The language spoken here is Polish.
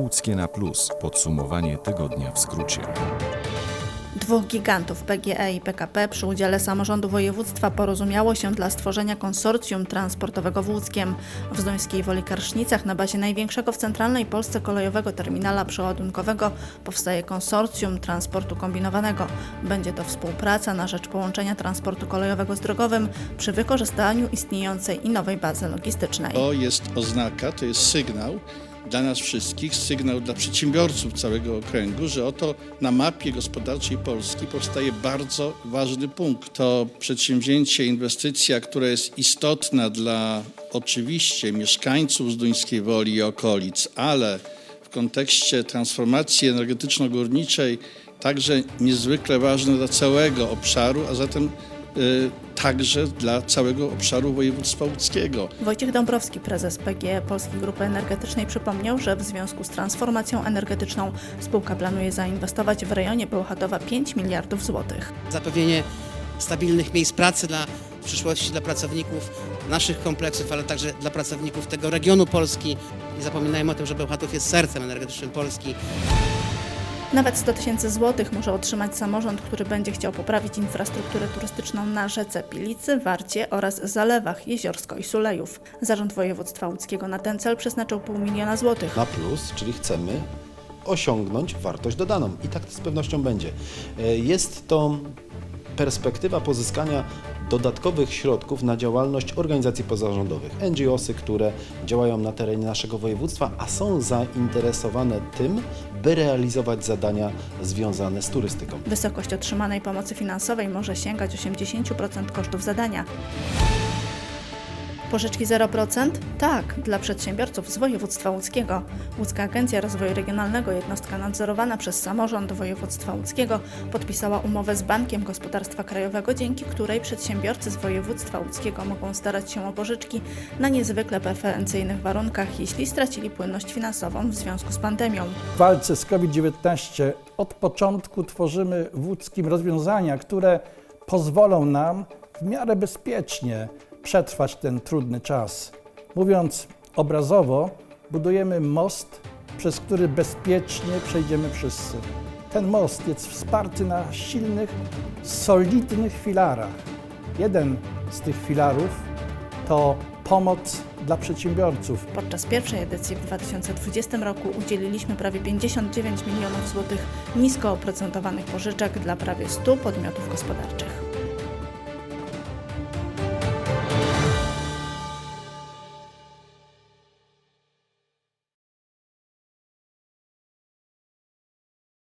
Łódzkie na Plus. Podsumowanie tygodnia w skrócie. Dwóch gigantów PGE i PKP przy udziale samorządu województwa porozumiało się dla stworzenia konsorcjum transportowego w Łódzkiem. W Zduńskiej Woli Karsznicach na bazie największego w centralnej Polsce kolejowego terminala przeładunkowego powstaje konsorcjum transportu kombinowanego. Będzie to współpraca na rzecz połączenia transportu kolejowego z drogowym przy wykorzystaniu istniejącej i nowej bazy logistycznej. To jest oznaka, to jest sygnał dla nas wszystkich, sygnał dla przedsiębiorców całego okręgu, że oto na mapie gospodarczej Polski powstaje bardzo ważny punkt. To przedsięwzięcie, inwestycja, która jest istotna dla oczywiście mieszkańców Zduńskiej Woli i okolic, ale w kontekście transformacji energetyczno-górniczej także niezwykle ważne dla całego obszaru, a zatem także dla całego obszaru województwa łódzkiego. Wojciech Dąbrowski, prezes PGE Polskiej Grupy Energetycznej, przypomniał, że w związku z transformacją energetyczną spółka planuje zainwestować w rejonie Bełchatowa 5 miliardów złotych. zapewnienie stabilnych miejsc pracy dla w przyszłości dla pracowników naszych kompleksów, ale także dla pracowników tego regionu Polski. Nie zapominajmy o tym, że Bełchatów jest sercem energetycznym Polski. Nawet 100 tysięcy złotych może otrzymać samorząd, który będzie chciał poprawić infrastrukturę turystyczną na rzece Pilicy, Warcie oraz Zalewach Jeziorsko i Sulejów. Zarząd Województwa Łódzkiego na ten cel przeznaczył pół miliona złotych. na plus, czyli chcemy osiągnąć wartość dodaną i tak z pewnością będzie. E, Jest to perspektywa pozyskania dodatkowych środków na działalność organizacji pozarządowych, NGOsy, które działają na terenie naszego województwa, a są zainteresowane tym, by realizować zadania związane z turystyką. Wysokość otrzymanej pomocy finansowej może sięgać 80% kosztów zadania. Pożyczki 0%? Tak, dla przedsiębiorców z województwa łódzkiego. Łódzka Agencja Rozwoju Regionalnego, jednostka nadzorowana przez samorząd województwa łódzkiego, podpisała umowę z Bankiem Gospodarstwa Krajowego, dzięki której przedsiębiorcy z województwa łódzkiego mogą starać się o pożyczki na niezwykle preferencyjnych warunkach, jeśli stracili płynność finansową w związku z pandemią. W walce z COVID-19 od początku tworzymy w łódzkim rozwiązania, które pozwolą nam w miarę bezpiecznie przetrwać ten trudny czas. Mówiąc obrazowo, budujemy most, przez który bezpiecznie przejdziemy wszyscy. Ten most jest wsparty na silnych, solidnych filarach. Jeden z tych filarów to pomoc dla przedsiębiorców, Podczas pierwszej edycji w 2020 roku udzieliliśmy prawie 59 milionów złotych nisko oprocentowanych pożyczek dla prawie 100 podmiotów gospodarczych.